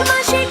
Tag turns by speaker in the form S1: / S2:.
S1: মাসে